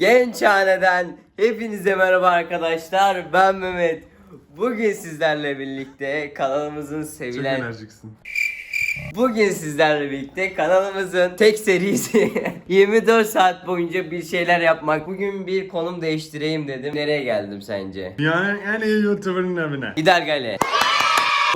Genç haneden hepinize merhaba arkadaşlar. Ben Mehmet. Bugün sizlerle birlikte kanalımızın Çok sevilen enerjiksin. Bugün sizlerle birlikte kanalımızın tek serisi 24 saat boyunca bir şeyler yapmak. Bugün bir konum değiştireyim dedim. Nereye geldim sence? Dünyanın en iyi YouTuber'ın evine. Gidergale.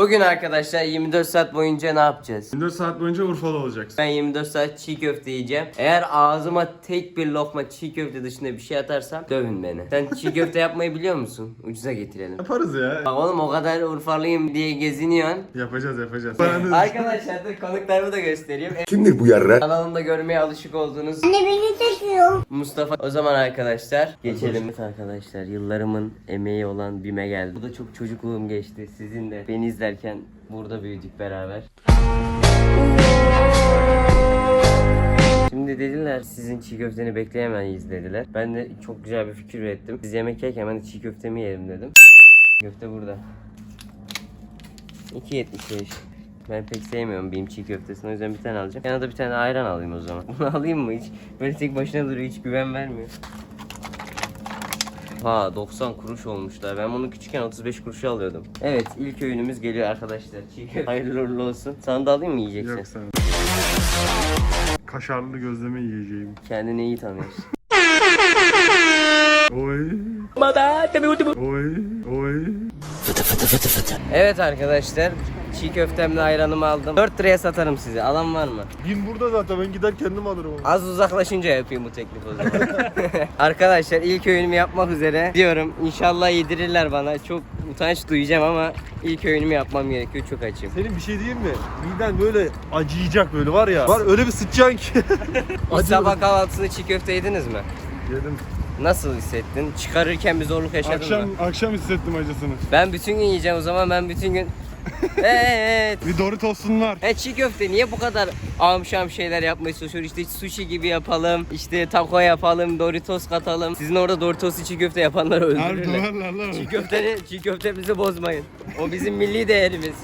Bugün arkadaşlar 24 saat boyunca ne yapacağız? 24 saat boyunca Urfalı olacaksın. Ben 24 saat çiğ köfte yiyeceğim. Eğer ağzıma tek bir lokma çiğ köfte dışında bir şey atarsam dövün beni. Sen çiğ köfte yapmayı biliyor musun? Ucuza getirelim. Yaparız ya. Bak oğlum o kadar Urfalıyım diye geziniyorsun. Yapacağız yapacağız. Arkadaşlar dur konuklarımı da göstereyim. Kimdir bu yarrak? Kanalımda görmeye alışık olduğunuz Anne beni çekiyor. Mustafa. O zaman arkadaşlar geçelim. Evet arkadaşlar yıllarımın emeği olan BİM'e geldi. Bu da çok çocukluğum geçti. Sizin de beni izlerken burada büyüdük beraber. Şimdi dediler sizin çiğ köfteni bekleyemeyiz dediler. Ben de çok güzel bir fikir ürettim. Siz yemek yerken ben de çiğ köftemi yerim dedim. Köfte burada. 2.75. Ben pek sevmiyorum benim çiğ köftesini o yüzden bir tane alacağım. Yanına da bir tane ayran alayım o zaman. Bunu alayım mı hiç? Böyle tek başına duruyor hiç güven vermiyor. Ha 90 kuruş olmuşlar. Ben bunu küçükken 35 kuruşa alıyordum. Evet ilk öğünümüz geliyor arkadaşlar. Çiğ. Hayırlı uğurlu olsun. Sana da alayım mı yiyeceksin? Yok sen. Kaşarlı gözleme yiyeceğim. Kendini iyi tanıyorsun. Oy. Oy. Oy. evet arkadaşlar. Çiğ köftemle ayranımı aldım. 4 liraya satarım size. Alan var mı? Bin burada zaten ben gider kendim alırım onu. Az uzaklaşınca yapayım bu teklif o zaman. Arkadaşlar ilk öğünümü yapmak üzere diyorum. İnşallah yedirirler bana. Çok utanç duyacağım ama ilk öğünümü yapmam gerekiyor. Çok açım. Senin bir şey diyeyim mi? Miden böyle acıyacak böyle var ya. Var öyle bir sıçacaksın ki. Hiç sabah kahvaltısında çiğ köfte yediniz mi? Yedim. Nasıl hissettin? Çıkarırken bir zorluk yaşadın Akşam mı? akşam hissettim acısını. Ben bütün gün yiyeceğim o zaman ben bütün gün... evet. Bir Doritos'un var. E çiğ köfte niye bu kadar amşam şeyler yapmaya çalışıyor? İşte sushi gibi yapalım, işte taco yapalım, Doritos katalım. Sizin orada Doritos çiğ köfte yapanları Her öldürürler. duvarlarla. Çiğ köfteni, çiğ köftemizi bozmayın. O bizim milli değerimiz.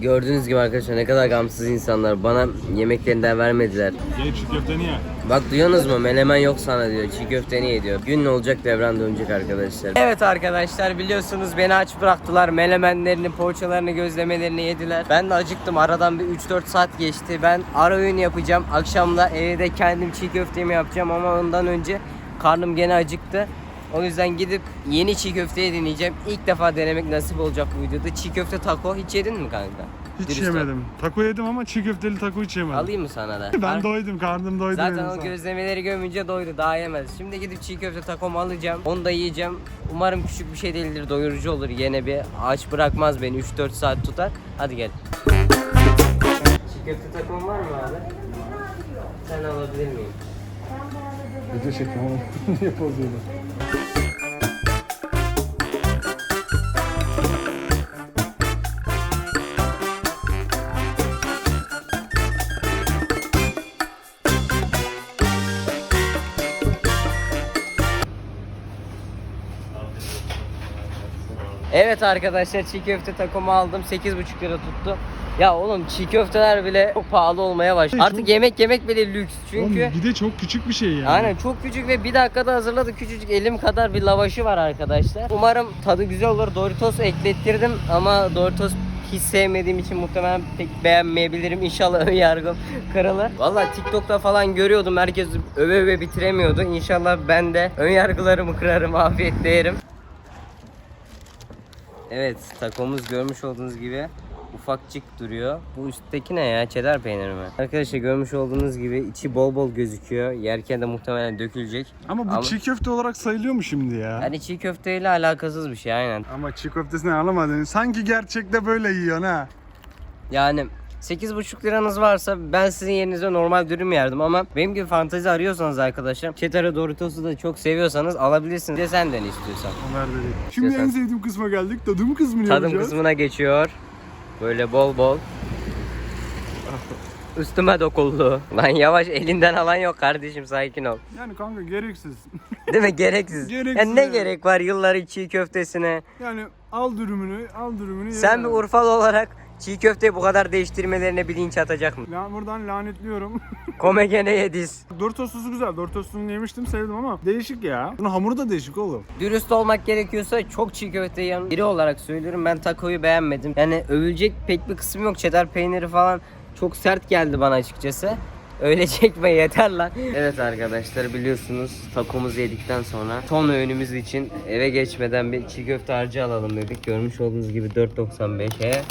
Gördüğünüz gibi arkadaşlar ne kadar gamsız insanlar. Bana yemeklerinden vermediler. Gel şu köfteni ye. Bak duyuyorsunuz mu? Menemen yok sana diyor. Çiğ köfteni ye diyor. Gün ne olacak devran dönecek arkadaşlar. Evet arkadaşlar biliyorsunuz beni aç bıraktılar. Menemenlerini, poğaçalarını, gözlemelerini yediler. Ben de acıktım. Aradan bir 3-4 saat geçti. Ben ara öğün yapacağım. Akşamda evde kendim çiğ köftemi yapacağım ama ondan önce karnım gene acıktı. O yüzden gidip yeni çiğ köfteyi deneyeceğim. İlk defa denemek nasip olacak bu videoda. Çiğ köfte taco hiç yedin mi kanka? Hiç Dürüst ol. yemedim. Taco yedim ama çiğ köfteli taco hiç yemedim. Alayım mı sana da? Ben Ar- doydum, karnım doydu. Zaten benim o ol. gözlemeleri gömünce doydu daha yemez. Şimdi gidip çiğ köfte takomu alacağım. Onu da yiyeceğim. Umarım küçük bir şey değildir. Doyurucu olur. Yine bir aç bırakmaz beni. 3-4 saat tutar. Hadi gel. Çiğ köfte takom var mı abi? Sen alabilir miyim? Video çekiyorum ama niye poz veriyorsun? Thank you. Evet arkadaşlar çiğ köfte takomu aldım. 8,5 lira tuttu. Ya oğlum çiğ köfteler bile çok pahalı olmaya başladı. Artık yemek yemek bile lüks. Çünkü Oğlum, bir de çok küçük bir şey yani. Aynen çok küçük ve bir dakikada hazırladı. Küçücük elim kadar bir lavaşı var arkadaşlar. Umarım tadı güzel olur. Doritos eklettirdim ama Doritos hiç sevmediğim için muhtemelen pek beğenmeyebilirim. İnşallah ön yargım kırılır. Valla TikTok'ta falan görüyordum. Herkes öve öve bitiremiyordu. İnşallah ben de ön yargılarımı kırarım. Afiyetle yerim. Evet takomuz görmüş olduğunuz gibi ufakçık duruyor. Bu üstteki ne ya? Çedar peyniri mi? Arkadaşlar görmüş olduğunuz gibi içi bol bol gözüküyor. Yerken de muhtemelen dökülecek. Ama bu Ama- çiğ köfte olarak sayılıyor mu şimdi ya? Yani çiğ köfteyle alakasız bir şey aynen. Ama çiğ köftesini alamadın. Sanki gerçekte böyle yiyorsun ha. Yani 8,5 liranız varsa ben sizin yerinize normal dürüm yerdim ama benim gibi fantezi arıyorsanız arkadaşlar Cheddar Doritos'u da çok seviyorsanız alabilirsiniz. Bir de sen de ne istiyorsan. Ömer dedi. Şimdi en İstiyorsan. sevdiğim kısma geldik. Tadım kısmını Tadım yapacağız. kısmına geçiyor. Böyle bol bol. Üstüme dokuldu. Lan yavaş elinden alan yok kardeşim sakin ol. Yani kanka gereksiz. Değil mi? Gereksiz. Gereksiz Ya ne gerek var yılların çiğ köftesine? Yani al dürümünü, al dürümünü. Sen ye bir yani. Urfalı olarak çiğ köfteyi bu kadar değiştirmelerine bilinç atacak mı? Ya buradan lanetliyorum. Komegene yediz. Doritos'u güzel. Doritos'unu yemiştim sevdim ama değişik ya. Bunun hamuru da değişik oğlum. Dürüst olmak gerekiyorsa çok çiğ köfte yiyen biri olarak söylüyorum ben takoyu beğenmedim. Yani övülecek pek bir kısım yok. Cheddar peyniri falan çok sert geldi bana açıkçası. Öyle çekme yeter lan. Evet arkadaşlar biliyorsunuz takomuzu yedikten sonra son öğünümüz için eve geçmeden bir çiğ köfte harcı alalım dedik. Görmüş olduğunuz gibi 4.95'e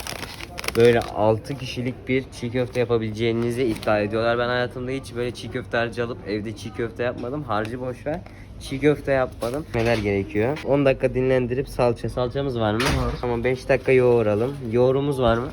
böyle 6 kişilik bir çiğ köfte yapabileceğinizi iddia ediyorlar. Ben hayatımda hiç böyle çiğ köfte harcı alıp evde çiğ köfte yapmadım. Harcı boş ver. Çiğ köfte yapmadım. Neler gerekiyor? 10 dakika dinlendirip salça. Salçamız var mı? Var. Tamam 5 dakika yoğuralım. Yoğurumuz var mı?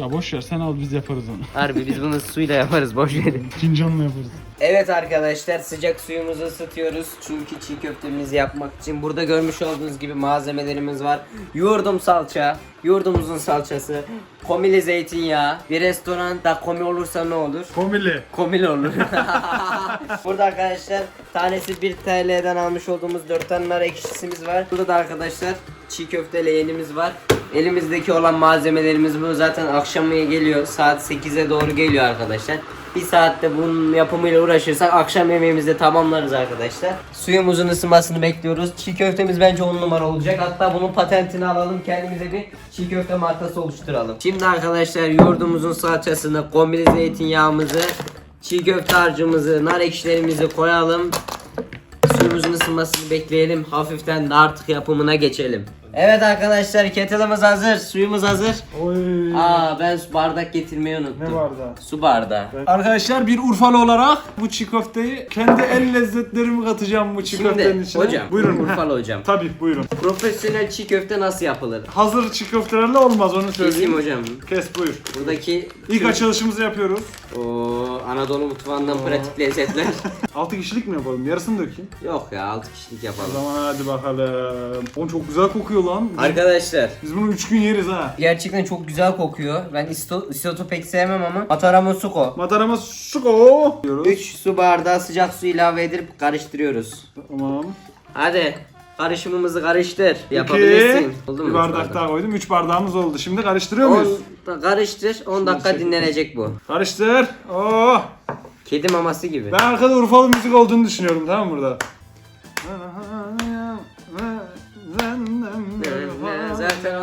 Ya boş ver sen al biz yaparız onu. Harbi biz bunu suyla yaparız boş verin. Fincanla yaparız. Evet arkadaşlar sıcak suyumuzu ısıtıyoruz. Çünkü çiğ köftemizi yapmak için burada görmüş olduğunuz gibi malzemelerimiz var. Yoğurdum salça, yoğurdumuzun salçası, komili zeytinyağı. Bir restoranda komi olursa ne olur? Komili. Komil olur. Burada arkadaşlar tanesi 1 TL'den almış olduğumuz 4 tane nar ekşisimiz var. Burada da arkadaşlar çiğ köfte leğenimiz var. Elimizdeki olan malzemelerimiz bu zaten akşamıya geliyor. Saat 8'e doğru geliyor arkadaşlar. Bir saatte bunun yapımıyla uğraşırsak akşam yemeğimizi tamamlarız arkadaşlar. Suyumuzun ısınmasını bekliyoruz. Çiğ köftemiz bence 10 numara olacak. Hatta bunun patentini alalım kendimize bir çiğ köfte markası oluşturalım. Şimdi arkadaşlar yoğurdumuzun salçasını, kombili zeytinyağımızı, çiğ köfte harcımızı, nar ekşilerimizi koyalım. Suyumuzun ısınmasını bekleyelim. Hafiften de artık yapımına geçelim. Evet arkadaşlar kettle'ımız hazır. Suyumuz hazır. Oy. Aa ben su bardak getirmeyi unuttum. Ne bardağı? Su bardağı. Arkadaşlar bir Urfalı olarak bu çiğ köfteyi kendi el lezzetlerimi katacağım bu çiğ köftenin Şimdi içine. hocam, Buyurun. Urfalı hocam. Tabii buyurun. Profesyonel çiğ köfte nasıl yapılır? Hazır çiğ köftelerle olmaz onu Keseyim söyleyeyim. hocam. Kes buyur. Buradaki İlk açılışımızı yapıyoruz. o Anadolu mutfağından pratik lezzetler. 6 kişilik mi yapalım? Yarısını dökeyim. Yok ya 6 kişilik O yapalım. zaman hadi bakalım. Oğlum çok güzel kokuyor lan. Biz, Arkadaşlar biz bunu 3 gün yeriz ha. gerçekten çok güzel kokuyor. Ben isto, isotu pek sevmem ama Matarama suko. Matarama suko diyoruz. 3 su bardağı sıcak su ilave edip karıştırıyoruz. Tamam. Hadi karışımımızı karıştır. Yapabilirsin. Oldu mu? Bir bardak daha koydum. 3 bardağımız oldu. Şimdi karıştırıyor muyuz? 10 da karıştır. 10 dakika çek. dinlenecek bu. Karıştır. Oh. Kedi maması gibi. Ben arkada Urfalı müzik olduğunu düşünüyorum tamam mı burada?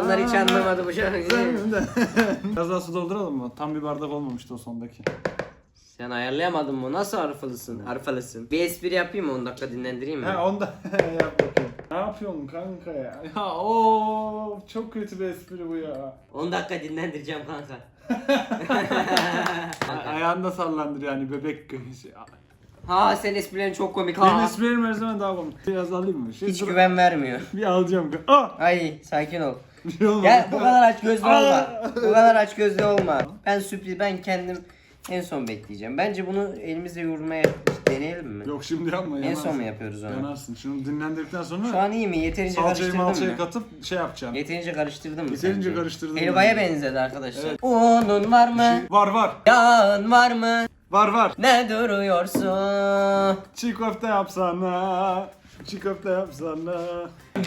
Onlar hiç anlamadı bu şarkıyı. Biraz daha su dolduralım mı? Tam bir bardak olmamıştı o sondaki. Sen ayarlayamadın mı? Nasıl arfalısın? Arfalısın. Bir espri yapayım mı? 10 dakika dinlendireyim mi? He onda yap bakayım. Ne yapıyorsun kanka ya? Ya o çok kötü bir espri bu ya. 10 dakika dinlendireceğim kanka. Ay- Ayağında sallandır yani bebek göğüsü. Ha sen esprilerin çok komik Benim ha. esprilerim her zaman daha komik. Biraz alayım mı? Şey, Hiç dur- güven vermiyor. Bir alacağım. Ah! Ay sakin ol. Bir şey olmadı. Ya bu kadar aç gözlü olma. Bu kadar aç gözlü olma. Ben sürpriz ben kendim en son bekleyeceğim. Bence bunu elimizle yoğurmaya deneyelim mi? Yok şimdi yapma En son mu yapıyoruz onu? Yanarsın. Şunu dinlendirdikten sonra Şu an iyi mi? Yeterince salçayı karıştırdım malçayı mı? katıp şey yapacaksın. Yeterince karıştırdım mı Yeterince sence? karıştırdım Helvaya benzedi arkadaşlar. Evet. Unun var mı? Var var. Yağın var mı? Var var. Ne duruyorsun? Çiğ köfte yapsana. Çiğ köfte yapsana.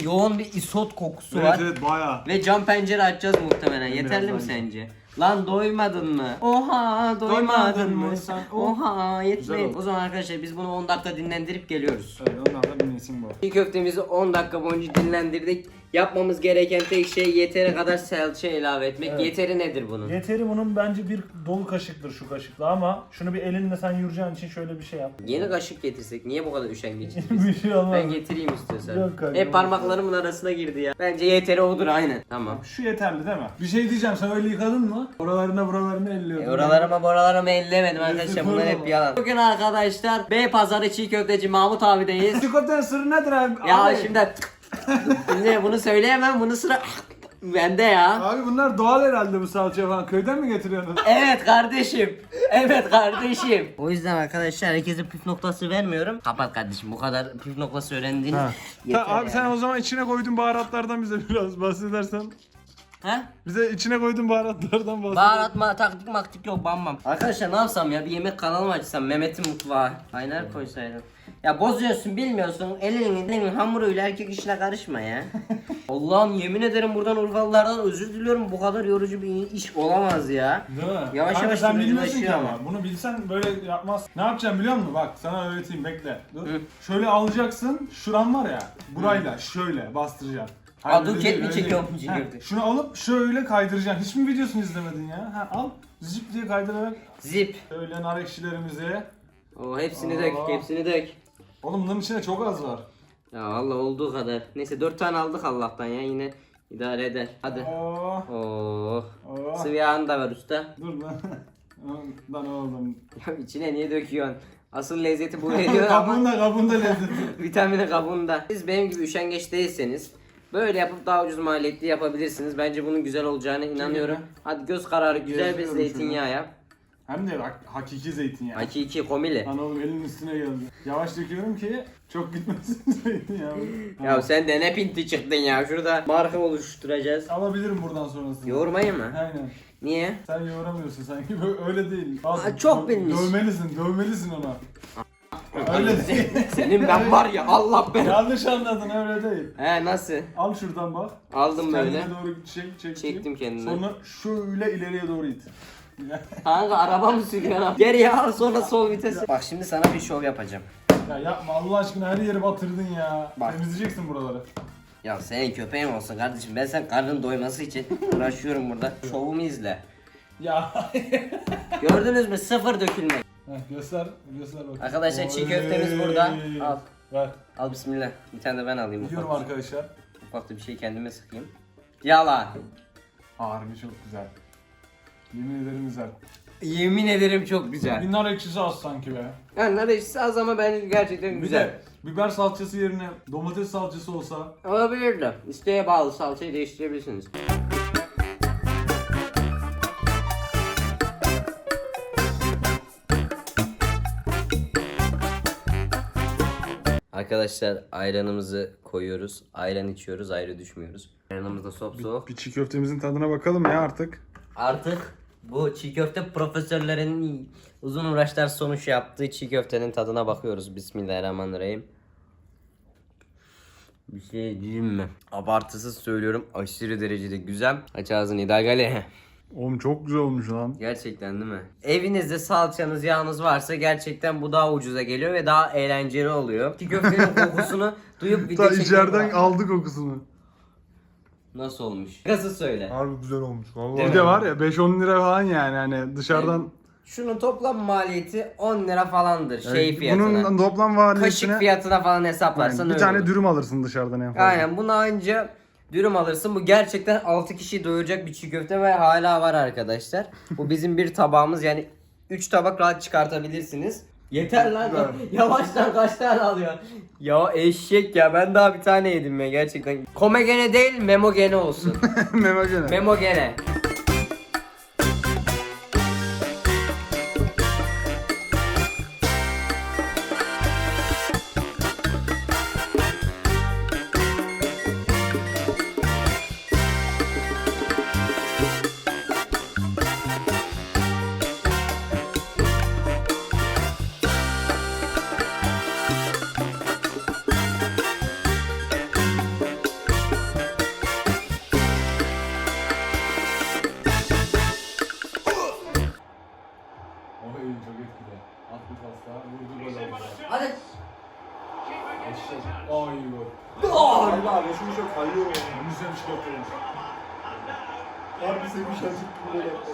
Yoğun bir isot kokusu Evet var. evet baya. Ve cam pencere açacağız muhtemelen. Yeterli mi sence? Lan doymadın mı? Oha doymadın Doymadın mı? mı sen? Oha Güzel yetmedi. oldu. O zaman arkadaşlar biz bunu 10 dakika dinlendirip geliyoruz. Evet ondan da bir nesim bu. Çiğ köftemizi 10 dakika boyunca dinlendirdik. Yapmamız gereken tek şey yeteri kadar salça ilave etmek. Evet. Yeteri nedir bunun? Yeteri bunun bence bir dolu kaşıktır şu kaşıkla ama şunu bir elinle sen yürüyeceğin için şöyle bir şey yap. Yeni kaşık getirsek niye bu kadar üşengeç? bir şey olmaz. Ben getireyim istiyorsan. Yok kanka, Hep parmaklarımın arasına girdi ya. Bence yeteri odur aynen. Tamam. Şu yeterli değil mi? Bir şey diyeceğim sen öyle yıkadın mı? Oralarına buralarını elliyordun. E, oralarıma buralarıma ellemedim arkadaşlar bunlar hep yalan. Bugün arkadaşlar Bey Pazarı Çiğ Köfteci Mahmut abideyiz. Çiğ köftenin sırrı nedir abi? ya şimdi şimdi bunu söyleyemem bunu sıra Bende ya. Abi bunlar doğal herhalde bu salça falan. Köyden mi getiriyorsunuz? Evet kardeşim. Evet kardeşim. O yüzden arkadaşlar herkese püf noktası vermiyorum. Kapat kardeşim bu kadar püf noktası öğrendiğin yeter Ta, abi sen yani. o zaman içine koyduğun baharatlardan bize biraz bahsedersen. Ha? Bize içine koyduğun baharatlardan bahseder. Baharat ma taktik maktik yok bam bam. Arkadaşlar ne yapsam ya bir yemek kanalı mı açsam Mehmet'in mutfağı. Aynen koysaydım. Ya bozuyorsun bilmiyorsun elinin elinin hamuruyla erkek işine karışma ya. Allah'ım yemin ederim buradan Urfalılardan özür diliyorum bu kadar yorucu bir iş olamaz ya. Değil mi? Yavaş Kanka yavaş sen bilmiyorsun ki ama. Bunu bilsen böyle yapmaz. Ne yapacaksın biliyor musun? Bak sana öğreteyim bekle. Dur. Hı. Şöyle alacaksın. Şuran var ya. Burayla şöyle bastıracaksın. Aa, Hayır, dur, öyle ket mi öyle çekiyor köfte? Şunu alıp şöyle kaydıracaksın. Hiç mi videosunu izlemedin ya? Ha, al. Zip diye kaydırarak. Zip. Şöyle nar ekşilerimizi. O hepsini Aa. dök hepsini dök. Oğlum bunların içinde çok az var. Ya Allah olduğu kadar. Neyse dört tane aldık Allah'tan ya yine idare eder. Hadi. Oo. Oo. Oo. Sıvı da ver usta. Dur lan. Lan oğlum. Ya içine niye döküyorsun? Asıl lezzeti bu ediyor ama Kabuğunda kabuğunda lezzeti. vitamini kabuğunda. Siz benim gibi üşengeç değilseniz böyle yapıp daha ucuz maliyetli yapabilirsiniz. Bence bunun güzel olacağına inanıyorum. Hadi göz kararı güzel bir zeytinyağı yap. Hem de bak hakiki zeytinyağı. Hakiki komili. Lan oğlum elin üstüne geldi. Yavaş döküyorum ki çok gitmesin zeytinyağı. Ya sen de ne pinti çıktın ya. Şurada marka oluşturacağız. Alabilirim buradan sonrasını. Yoğurmayı mı? Aynen. Niye? Sen yoğuramıyorsun sanki öyle değil. Aa, çok dö- bilmiş. Dövmelisin, dövmelisin ona. öyle değil. Senin ben var ya Allah ben. Yanlış anladın öyle değil. He nasıl? Al şuradan bak. Aldım böyle. Kendine doğru çek, çek. Çektim kendime. Sonra şöyle ileriye doğru it. Kanka araba mı sürüyorsun abi? Geriye al sonra sol vitesi. Bak şimdi sana bir şov yapacağım. ya yapma Allah aşkına her yeri batırdın ya. Bak. Temizleyeceksin buraları. Ya senin köpeğin olsun kardeşim. Ben sen karnın doyması için uğraşıyorum burada. Şovumu izle. Ya. Gördünüz mü? Sıfır dökülme. Heh, göster, göster bak. Arkadaşlar çiğ köftemiz burada. Al. Ver. Al bismillah. Bir tane de ben alayım. Yiyorum Ufak, arkadaşlar. ufak da bir şey kendime sıkayım. Yalan. Harbi çok güzel. Yemin ederim güzel. Yemin ederim çok güzel. Bir nar ekşisi az sanki be. Yani neredeyse az ama bence gerçekten Bir güzel. de biber salçası yerine domates salçası olsa Olabilir de. İsteğe bağlı salçayı değiştirebilirsiniz. Arkadaşlar ayranımızı koyuyoruz. Ayran içiyoruz, ayrı düşmüyoruz. Ayranımız da sop soğuk. bir çiğ köftemizin tadına bakalım ya artık. Artık bu çiğ köfte profesörlerinin uzun uğraşlar sonuç yaptığı çiğ köftenin tadına bakıyoruz. Bismillahirrahmanirrahim. Bir şey diyeyim mi? Abartısız söylüyorum aşırı derecede güzel. Aç ağzını idagale. Oğlum çok güzel olmuş lan. Gerçekten değil mi? Evinizde salçanız, yağınız varsa gerçekten bu daha ucuza geliyor ve daha eğlenceli oluyor. Çiğ köftenin kokusunu duyup video Ta çekmek içeriden var. aldı kokusunu. Nasıl olmuş? Nasıl söyle? Harbi güzel olmuş vallahi. Bir de var ya 5-10 lira falan yani hani dışarıdan Şunun toplam maliyeti 10 lira falandır şey fiyatına. Bunun toplam maliyetine Kaşık fiyatına falan hesaplarsan yani bir öyle tane olur. dürüm alırsın dışarıdan en fazla. Aynen buna anca dürüm alırsın. Bu gerçekten 6 kişiyi doyuracak bir çiğ köfte ve hala var arkadaşlar. Bu bizim bir tabağımız yani 3 tabak rahat çıkartabilirsiniz. Yeter lan. Yavaştan kaç tane alıyor? Ya eşek ya ben daha bir tane yedim ya gerçekten. Komegene değil memogene olsun. Memogene. memogene. Gol. Hadi. Eşek. Ay gol. Allah boşu boşu kayıyor yani. Güzel bir şey yapıyormuş. Harbi sevmiş azıcık böyle yaptı.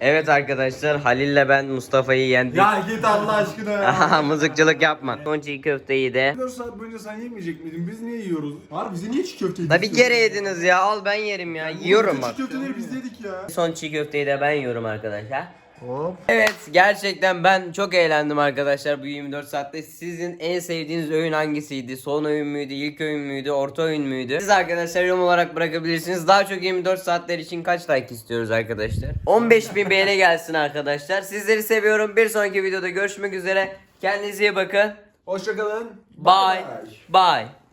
Evet arkadaşlar Halil'le ben Mustafa'yı yendik. Ya git Allah aşkına ya. Mızıkçılık yapma. Son çiğ köfteyi de. 4 saat boyunca sen yemeyecek miydin? Biz niye yiyoruz? Harbi bize niye çiğ köfte Da bir kere yediniz ya al ben yerim ya. Yiyorum bak. Çiğ köfteleri biz yedik ya. Son çiğ köfteyi de ben yiyorum arkadaşlar. Hop. Evet gerçekten ben çok eğlendim arkadaşlar bu 24 saatte. Sizin en sevdiğiniz öğün hangisiydi? Son öğün müydü? ilk öğün müydü? Orta öğün müydü? Siz arkadaşlar yorum olarak bırakabilirsiniz. Daha çok 24 saatler için kaç like istiyoruz arkadaşlar? 15.000 beğeni gelsin arkadaşlar. Sizleri seviyorum. Bir sonraki videoda görüşmek üzere. Kendinize iyi bakın. Hoşçakalın. Bye. Bye.